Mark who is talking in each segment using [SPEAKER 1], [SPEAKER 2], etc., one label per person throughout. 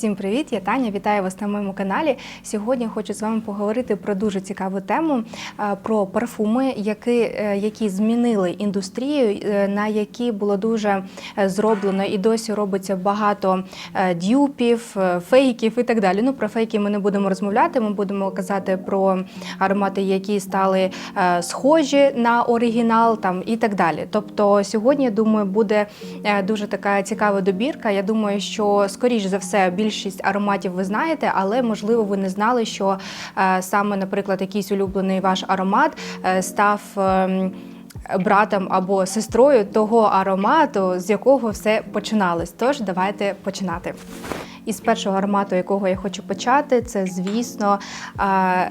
[SPEAKER 1] Всім привіт! Я Таня. Вітаю вас на моєму каналі. Сьогодні хочу з вами поговорити про дуже цікаву тему е, про парфуми, які, е, які змінили індустрію, е, на які було дуже зроблено і досі робиться багато дюпів, фейків і так далі. Ну про фейки ми не будемо розмовляти. Ми будемо казати про аромати, які стали схожі на оригінал, там і так далі. Тобто, сьогодні думаю, буде дуже така цікава добірка. Я думаю, що скоріш за все більшість ароматів ви знаєте, але можливо ви не знали, що е, саме, наприклад, якийсь улюблений ваш аромат е, став. ем, Братом або сестрою того аромату, з якого все починалось. Тож давайте починати. Із першого аромату, якого я хочу почати, це, звісно,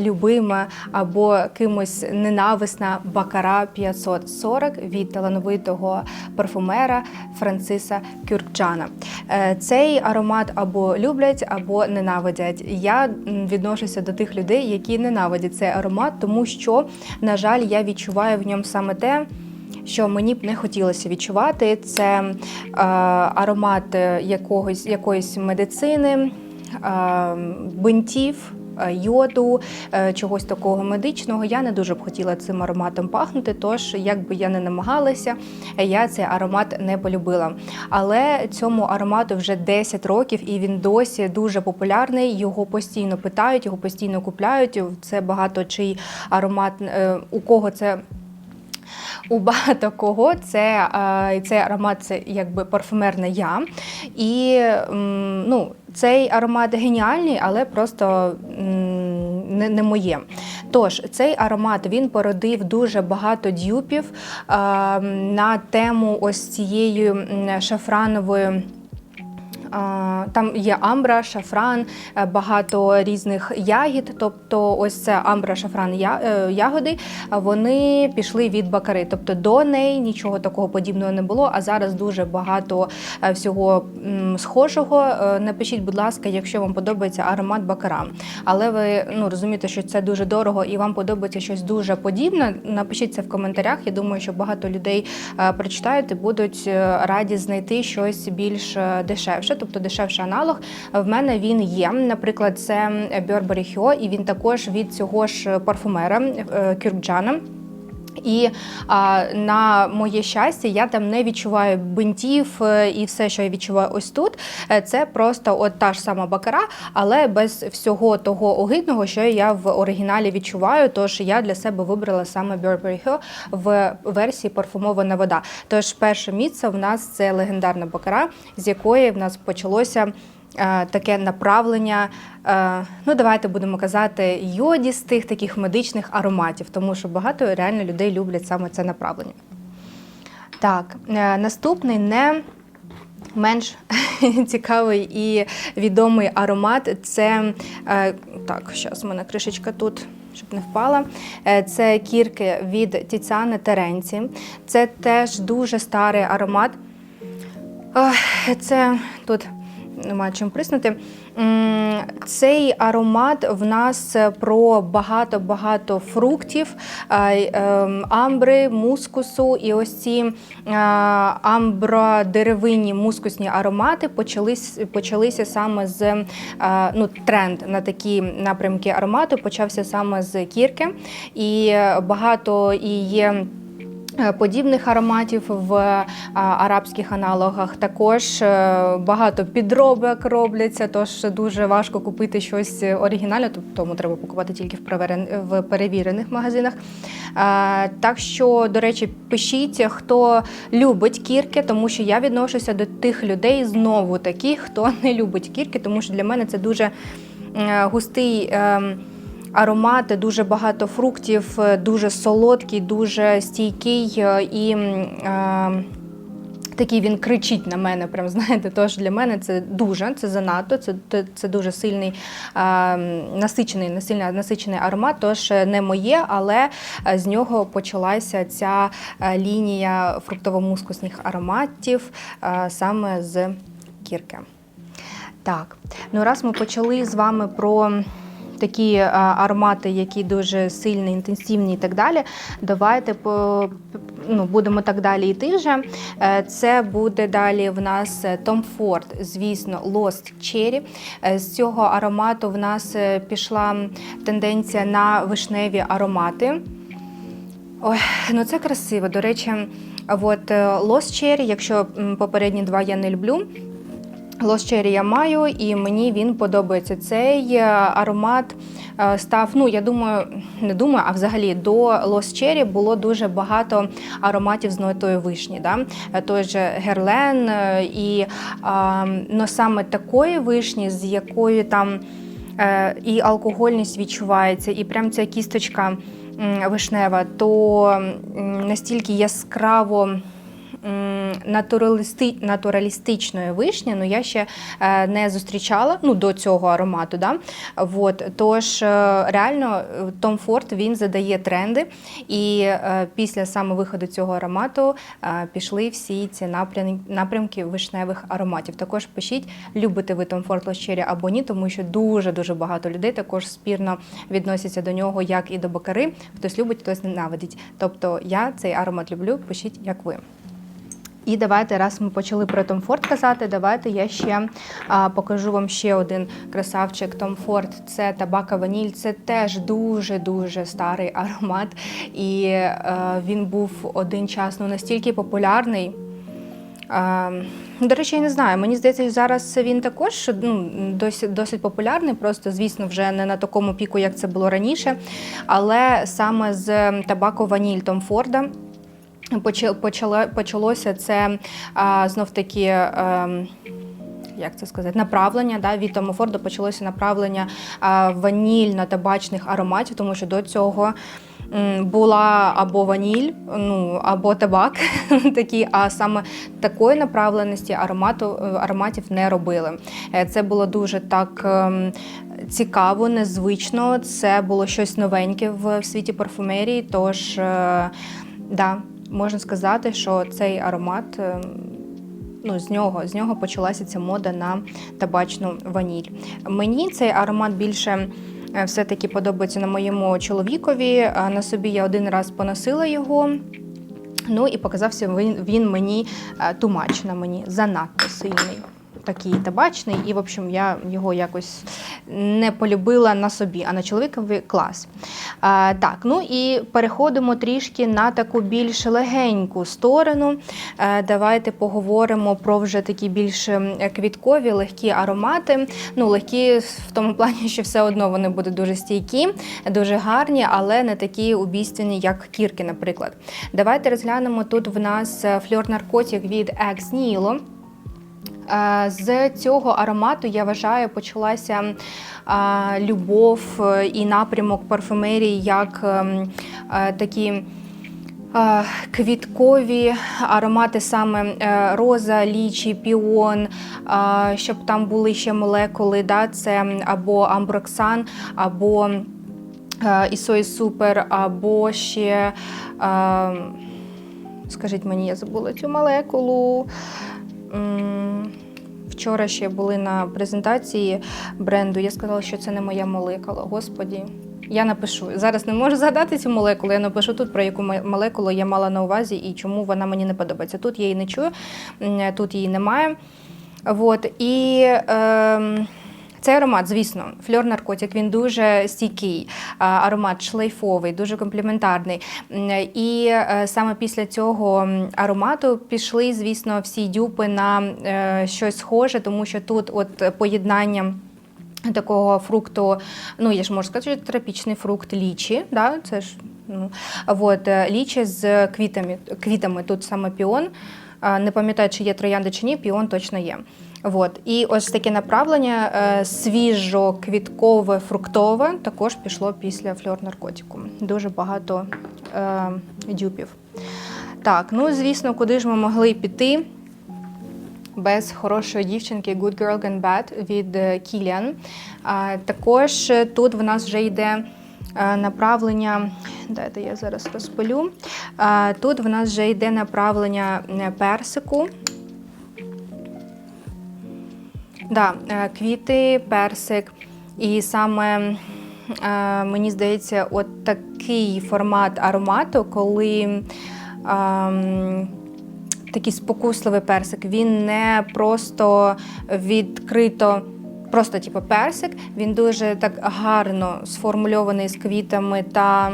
[SPEAKER 1] любима або кимось ненависна Бакара 540 від талановитого парфумера Франциса Кюркчана. Е, Цей аромат або люблять, або ненавидять. Я відношуся до тих людей, які ненавидять цей аромат, тому що, на жаль, я відчуваю в ньому саме те. Що мені б не хотілося відчувати, це е, аромат е, якогось якоїсь медицини, е, бинтів. е, Йоду, е, чогось такого медичного, я не дуже б хотіла цим ароматом пахнути. Тож, як би я не намагалася, я цей аромат не полюбила. Але цьому аромату вже 10 років, і він досі дуже популярний. Його постійно питають, його постійно купляють. Це багато чий аромат, у кого це у багато кого це е, цей аромат це якби парфумерне я. І ну, цей аромат геніальний, але просто не, не моє. Тож цей аромат він породив дуже багато дюпів е, на тему ось цієї шафранової. Там є амбра, шафран, е, багато різних ягід. Тобто, ось це амбра, шафран, е, ягоди. Вони пішли від бакари. Тобто до неї нічого такого подібного не було. А зараз дуже багато е, всього схожого. Напишіть, будь ласка, якщо вам подобається аромат бакара. Але ви ну розумієте, що це дуже дорого і вам подобається щось дуже подібне. Напишіть це в коментарях. Я думаю, що багато людей прочитають і будуть раді знайти щось більш дешевше, тобто дешевший аналог. В мене він є. Наприклад, це Burberry Hio, і він також від цього ж парфумера е, Кюркджана. І а, на моє щастя, я там не відчуваю бинтів е, і все, що я відчуваю ось тут. е, Це просто от та ж сама бакара, але без всього того огидного, що я в оригіналі відчуваю. Тож я для себе вибрала саме Burberry Hyo в версії парфумована вода. Тож перше місце в нас це легендарна бакара, з якої в нас почалося. Е, Таке направлення, е, ну давайте будемо казати, йодістих таких медичних ароматів, тому що багато реально людей люблять саме це направлення. Так, е, наступний не менш цікавий і відомий аромат це так, зараз у мене кришечка тут. Щоб не впала, це кірки від Тіціани Теренці. Це теж дуже старий аромат. Це тут немає чим приснути. Цей аромат в нас про багато-багато фруктів, ем, амбри, мускусу. І ось ці амбро-деревинні мускусні аромати почались, почалися саме з е, ну, тренд на такі напрямки аромату почався саме з кірки. І багато і є. Е, Подібних ароматів в арабських аналогах також е, багато підробок робляться, тож дуже важко купити щось оригінальне, тому треба купувати тільки в перевірених магазинах. Е, Так що, до речі, пишіть, хто любить кірки, тому що я відношуся до тих людей знову таких, хто не любить кірки, тому що для мене це дуже е, густий. Ем, Аромат, дуже багато фруктів, е, дуже солодкий, дуже стійкий е, і е, такий він кричить на мене. Прям знаєте, тож для мене це дуже, це занадто, це, це, дуже сильний е, насичений, насильно насичений аромат. Тож не моє, але з нього почалася ця лінія фруктово-мускусних ароматів е, саме з кірки. Так, ну раз ми почали з вами про такі е, аромати, які дуже сильні, інтенсивні і так далі. Давайте по, ну, будемо так далі йти вже. Е, Це буде далі в нас е, Tom Ford, звісно, Lost Cherry. Е, З цього аромату в нас е, пішла тенденція на вишневі аромати. Ой, ну це красиво. До речі, от е, Lost Cherry, якщо попередні два я не люблю. Cherry я маю, і мені він подобається. Цей е, аромат е, став, ну я думаю, не думаю, а взагалі до Cherry було дуже багато ароматів з нотою вишні. Да? Е, Той же Герлен, і а, ну, саме такої вишні, з якою там і алкогольність відчувається, і прям ця кісточка вишнева, то настільки яскраво. Натуралісти... натуралістичної вишні, ну я ще е, не зустрічала ну, до цього аромату. Да? Вот. Тож е, реально е, Tom Ford він задає тренди, і після саме виходу цього аромату пішли всі ці напрям... напрямки вишневих ароматів. Також пишіть, любите ви Tom Ford Cherry або ні, тому що дуже дуже багато людей також спірно відносяться до нього, як і до бакари. Хтось любить, хтось ненавидить. Тобто я цей аромат люблю. Пишіть, як ви. І давайте, раз ми почали про Tom Ford казати, давайте я ще а, покажу вам ще один красавчик Tom Ford. Це табака ваніль. Це теж дуже-дуже старий аромат. І е, він був один час ну, настільки популярний. А, до речі, я не знаю. Мені здається, зараз він також ну, досить, досить популярний, просто, звісно, вже не на такому піку, як це було раніше. Але саме з табако ваніль Том Форда почало- почалося це знов таки. ем, як це сказати, направлення да, від Тому Форду почалося направлення ванільно-табачних ароматів, тому що до цього була або ваніль, ну або табак, такі, а саме такої направленості аромату е, ароматів не робили. Е, Це було дуже так. ем, Цікаво, незвично, це було щось новеньке в світі парфумерії. Тож, е, да, можна сказати, що цей аромат ем, ну, з нього, з нього почалася ця мода на табачну ваніль. Мені цей аромат більше. е, Все-таки подобається на моєму чоловікові. На собі я один раз поносила його. Ну і показався він, він мені е, тумач на мені занадто сильний. Такий табачний, і, в общем, я його якось не полюбила на собі, а на чоловікові клас. А, так, ну і переходимо трішки на таку більш легеньку сторону. Е, давайте поговоримо про вже такі більш ем, квіткові, легкі аромати. Ну, легкі в тому плані, що все одно вони будуть дуже стійкі, дуже гарні, але не такі убійственні, як кірки, наприклад. Давайте розглянемо тут в нас е, фльор наркотик від Ex Nihilo. З цього аромату я вважаю почалася любов е, і напрямок парфумерії як ем, е, такі. е, Квіткові аромати саме роза, лічі, піон, щоб там були ще молекули, да, це або амброксан, або ісої супер, або ще, скажіть мені, я забула цю молекулу. Вчора ще були на презентації бренду. Я сказала, що це не моя молекула. Господі. Я напишу. Зараз не можу згадати цю молекулу. Я напишу тут, про яку молекулу я мала на увазі і чому вона мені не подобається. Тут я її не чую, тут її немає. От. І ем, цей аромат, звісно, фльор наркотик, він дуже стійкий, аромат шлейфовий, дуже компліментарний. І е, саме після цього аромату пішли, звісно, всі дюпи на е, щось схоже, тому що тут от поєднання. Такого фрукту, ну я ж можу сказати, що тропічний фрукт лічі, да, це ж ну, от, е, лічі з квітами, квітами, тут саме піон. Не пам'ятаю, чи є троянди чи ні, піон точно є. От. І ось таке направлення е, свіжо-квіткове, фруктове також пішло після фльор наркотику. Дуже багато е, дюпів. Так, ну звісно, куди ж ми могли піти? без хорошої дівчинки Good Girl Gone Bad від е. А, Також тут в нас вже йде направлення. Дайте я зараз розпилю. Тут в нас вже йде направлення е, персику. Да, е, квіти, персик. І саме е, мені здається, от такий формат аромату, коли. ем, такий спокусливий персик. Він не просто відкрито, просто типу персик. Він дуже так гарно сформульований з квітами та.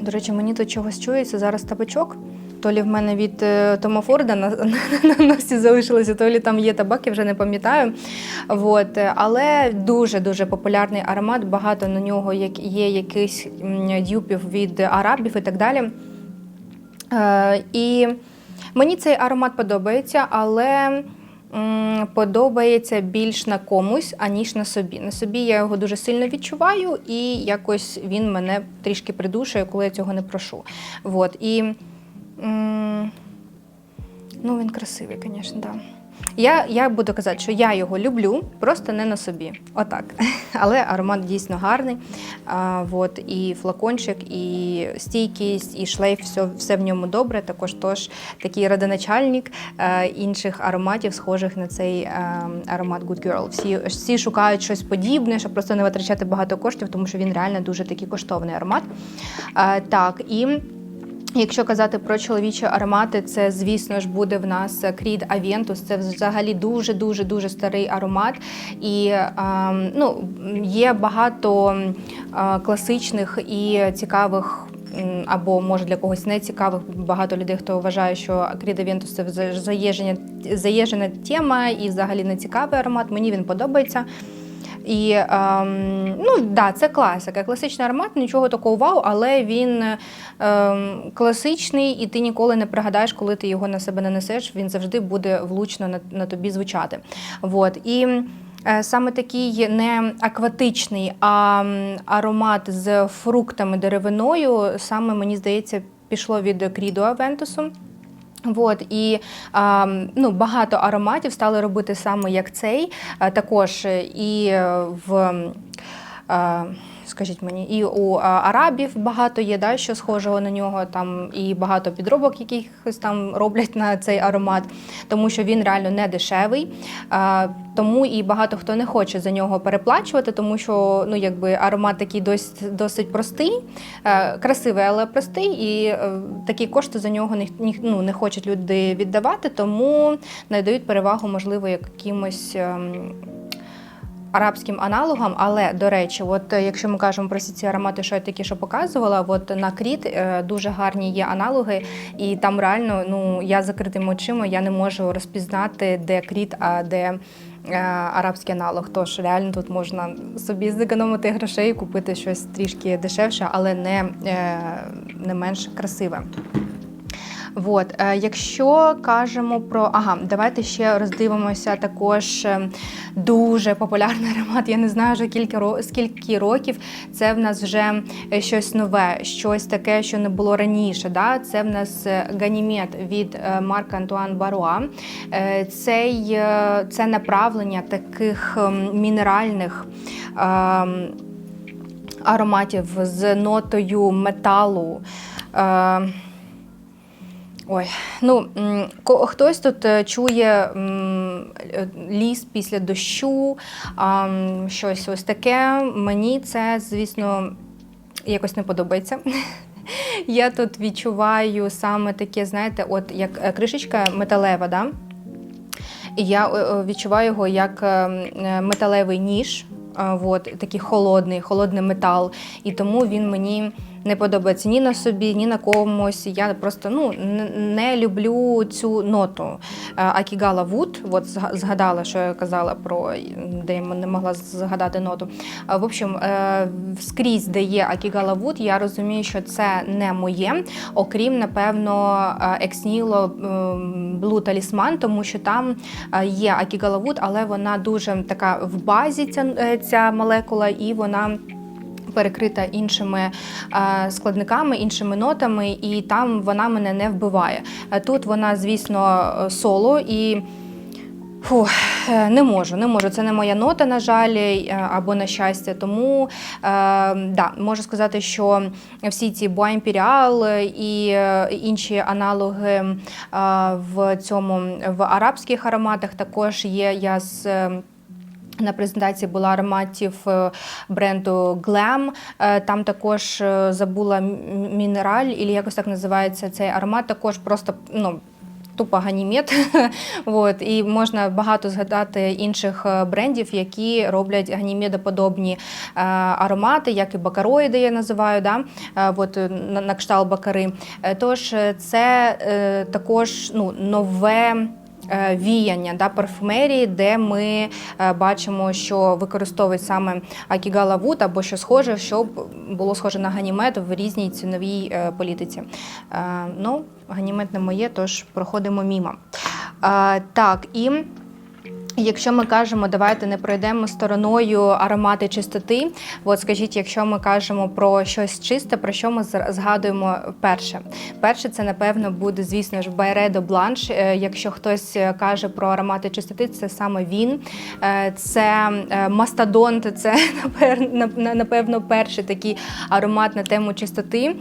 [SPEAKER 1] До речі, мені тут чогось чується зараз табачок. То лі в мене від е, Тома Форда на, на, на носі залишилося, то лі там є табак, я вже не пам'ятаю. Вот. е, Але дуже-дуже популярний аромат, багато на нього є якихось дюпів від арабів і так далі. Е, і мені цей аромат подобається, але подобається більш на комусь, аніж на собі. На собі я його дуже сильно відчуваю, і якось він мене трішки придушує, коли я цього не прошу. Вот. І, ну, він красивий, звісно, да. Я, я буду казати, що я його люблю, просто не на собі. Отак. Але аромат дійсно гарний. А, вот, і флакончик, і стійкість, і шлейф, все, все в ньому добре. Також тож такий родоначальник е, інших ароматів, схожих на цей е, аромат Good Girl. Всі, всі шукають щось подібне, щоб просто не витрачати багато коштів, тому що він реально дуже такий коштовний аромат. Е, так, і. Якщо казати про чоловічі аромати, це звісно ж буде в нас Creed Aventus. Це взагалі дуже дуже дуже старий аромат. І ем, ну, є багато ем, класичних і цікавих. Або може для когось не цікавих багато людей, хто вважає, що Aventus це заїжджена, заїжджена тема і взагалі не цікавий аромат. Мені він подобається. І ем, ну да, це класика. Класичний аромат, нічого такого вау, але він ем, класичний, і ти ніколи не пригадаєш, коли ти його на себе нанесеш. Він завжди буде влучно на, на тобі звучати. Вот. І е, саме такий не акватичний, а аромат з фруктами деревиною, саме мені здається, пішло від Крідо Авентусу. Вот, і а, ну, багато ароматів стали робити саме як цей. А, також е, і е, в. А, Скажіть мені, і у арабів багато є, да, що схожого на нього, там і багато підробок, якихось там роблять на цей аромат, тому що він реально не дешевий. Тому і багато хто не хоче за нього переплачувати, тому що ну, якби аромат такий досить, досить простий, е, красивий, але простий, і е, такі кошти за нього не, ну, не хочуть люди віддавати, тому надають перевагу, можливо, якимось. Арабським аналогам, але до речі, от е, якщо ми кажемо про всі ці аромати, що я тільки що показувала, от на кріт е, дуже гарні є аналоги, і там реально ну я закритими очима я не можу розпізнати, де кріт, а де е, арабський аналог. Тож реально тут можна собі зекономити грошей, купити щось трішки дешевше, але не, не менш красиве. Вот. е, Якщо кажемо про ага, давайте ще роздивимося також е, дуже популярний аромат. Я не знаю вже кілька скільки років. Це в нас вже е, щось нове, щось таке, що не було раніше. Да? Це в нас ганімет від Марка Антуан Баруа. Цей, це направлення таких мінеральних. Ароматів з нотою металу. Ой, ну хтось тут е, чує е, ліс після дощу, щось ось таке. Мені це, звісно, якось не подобається. Я тут відчуваю саме таке, знаєте, от як е, кришечка металева, да? І я відчуваю його як металевий ніж, от, такий холодний, холодний метал. І тому він мені не подобається ні на собі, ні на комусь. Я просто ну, не люблю цю ноту. Акігала Вуд, от згадала, що я казала про де я не могла згадати ноту. В общем, е, скрізь, де є Акігала Вуд, я розумію, що це не моє, окрім, напевно, Ексніло Blue Talisman, тому що там е, є Акігала Вуд, але вона дуже така в базі, ця, е, ця молекула, і вона. Перекрита іншими е, складниками, іншими нотами, і там вона мене не вбиває. Е, Тут вона, звісно, е, соло і. Фу, не можу, не можу. Це не моя нота, на жаль, або на щастя. Тому е, да, можу сказати, що всі ці Bois Imperial і інші аналоги е, в цьому в арабських ароматах також є. Я з На презентації була ароматів е, бренду Glam. Е, Там також е, забула мінераль, і якось так називається цей аромат. Також просто ну. Тупо ганімет. От, і можна багато згадати інших брендів, які роблять ганімедоподобні аромати, як і бакароїди, я називаю, да? от, на, кшталт бакари. Тож це також ну, нове віяння да, парфумерії, де ми е, бачимо, що використовують саме Акігала Вуд або що схоже, щоб було схоже на ганімет в різній ціновій е, політиці. Е, Ну, ганімет не моє, тож проходимо мімо. Е, Так, і. Якщо ми кажемо, давайте не пройдемо стороною аромати чистоти. От скажіть, якщо ми кажемо про щось чисте, про що ми згадуємо перше? Перше, це напевно буде, звісно ж, Байредо Бланш. Е, Якщо хтось е, каже про аромати чистоти, це саме він. Е, Це мастодонт, це напевно перший такий аромат на тему чистоти.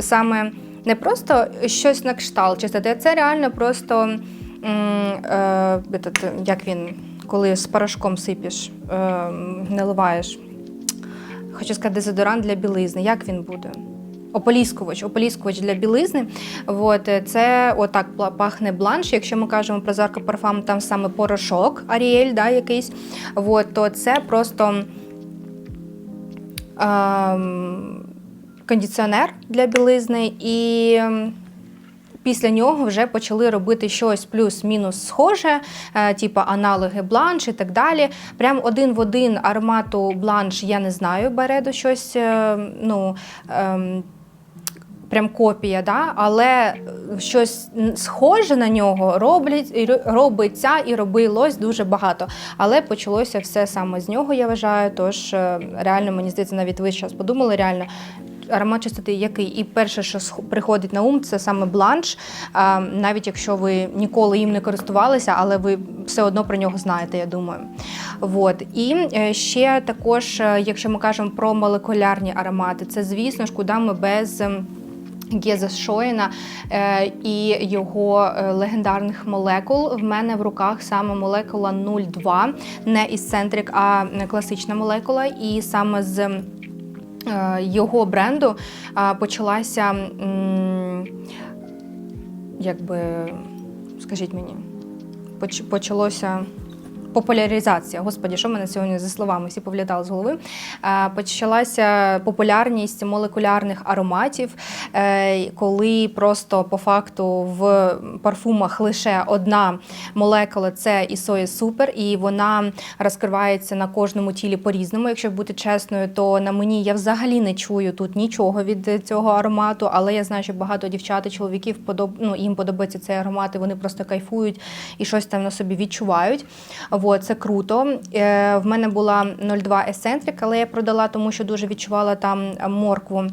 [SPEAKER 1] Саме не просто щось на кшталт чистоти, а це реально просто. Е, як він, коли з порошком сипеш, е, наливаєш. Хочу сказати, дезодорант для білизни. Як він буде? Ополіскувач, ополіскувач для білизни. От, е, це отак пахне бланш. Якщо ми кажемо про Зарко Парфам, там саме порошок Аріель, да, якийсь. От, то це просто ем, кондиціонер для білизни. І ем, Після нього вже почали робити щось плюс-мінус схоже, е, типу аналоги бланш і так далі. Прям один в один аромату бланш я не знаю, Береду щось. е, ну, ем, Прям копія, да? але щось схоже на нього роблять, робиться і робилось дуже багато. Але почалося все саме з нього, я вважаю. Тож е, реально, мені здається, навіть ви зараз подумали, реально. Аромат чистоти який? І перше, що приходить на ум, це саме бланш. Навіть якщо ви ніколи їм не користувалися, але ви все одно про нього знаєте, я думаю. Вот. І е, ще також, е, якщо ми кажемо про молекулярні аромати, це звісно ж, куди ми без. ем, Гєза Шоїна е, і його легендарних молекул. В мене в руках саме молекула 02, не ісцентрик, а класична молекула. І саме з його бренду е, почалася, якби, скажіть мені, почалося. Популяризація, господі, що мене сьогодні зі словами всі повлітали з голови. Е, Почалася популярність молекулярних ароматів, е, коли просто по факту в парфумах лише одна молекула це ісоє супер, і вона розкривається на кожному тілі по-різному. Якщо бути чесною, то на мені я взагалі не чую тут нічого від цього аромату, але я знаю, що багато дівчат і чоловіків подоб... ну, їм подобається цей аромат, і вони просто кайфують і щось там на собі відчувають. Вот, це круто. Е, в мене була 02 Eccentric, але я продала, тому що дуже відчувала там моркву.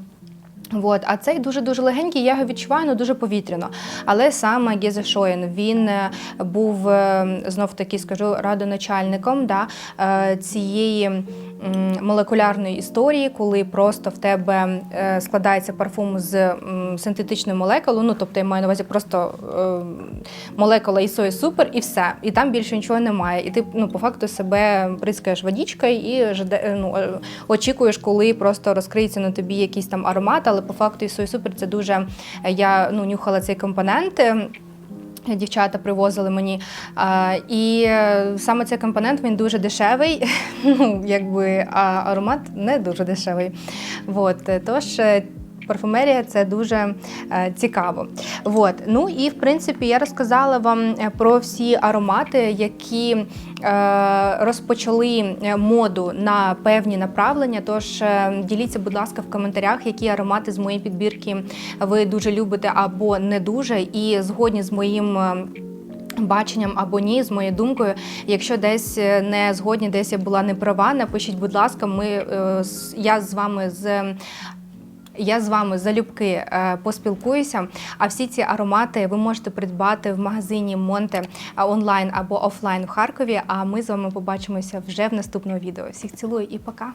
[SPEAKER 1] От, а цей дуже-дуже легенький, я його відчуваю, ну дуже повітряно. Але саме Гезе Шоєн, він е, був е, знов таки, скажу, радоначальником да, е, цієї молекулярної історії, коли просто в тебе складається парфум з м, синтетичною молекулою. Ну, тобто я маю на увазі просто молекула ісої супер і все. І там більше нічого немає. І ти ну, по факту себе бризкаєш водичкою і ну, очікуєш, коли просто розкриється на тобі якийсь там аромат, але по факту і супер це дуже. Я ну, нюхала цей компонент. е, Дівчата привозили мені. А, і е, саме цей компонент він дуже дешевий, ну, якби, а аромат не дуже дешевий. От, е, тож е, парфумерія це дуже е, цікаво. От. Ну і в принципі я розказала вам е, про всі аромати, які е, розпочали моду на певні направлення. Тож діліться, будь ласка, в коментарях, які аромати з моєї підбірки ви дуже любите або не дуже, і згодні з моїм. Баченням або ні, з моєю думкою. Якщо десь не згодні, десь я була не права, напишіть, будь ласка, ми я з вами з. Я з вами залюбки е, поспілкуюся. А всі ці аромати ви можете придбати в магазині Монте онлайн або офлайн в Харкові. А ми з вами побачимося вже в наступному відео. Всіх цілую і пока.